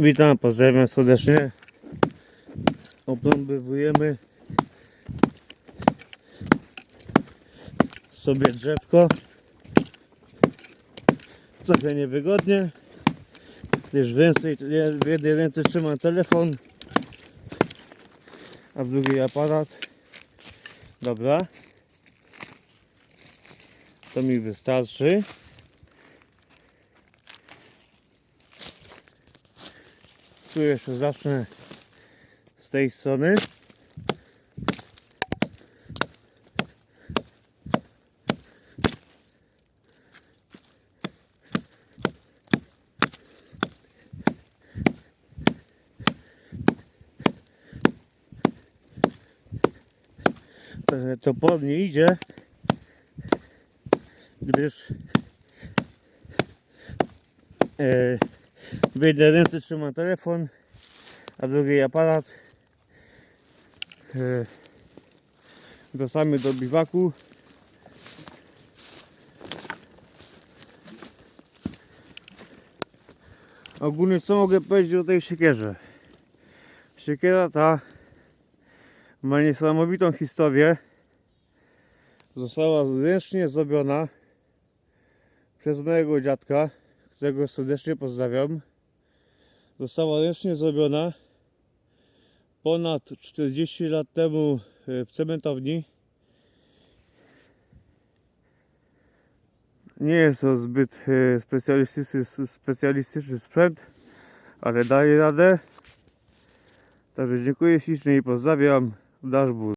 Witam, pozdrawiam serdecznie. Opląbywujemy sobie drzewko. Trochę niewygodnie, gdyż więcej, w jednej ręce trzymam telefon, a w drugiej aparat. Dobra. To mi wystarczy. Tu jeszcze zacznę z tej strony. Trochę topornie idzie, gdyż e, w jednej ręce trzymam telefon, a drugiej aparat. E, wracamy do biwaku. Ogólnie co mogę powiedzieć o tej siekierze? Siekiera ta ma niesamowitą historię. Została ręcznie zrobiona przez mojego dziadka, którego serdecznie pozdrawiam. Została ręcznie zrobiona ponad 40 lat temu e, w cementowni. Nie jest to zbyt e, specjalistyczny, specjalistyczny sprzęt, ale daje radę. Także dziękuję ślicznie i pozdrawiam. Dashboard.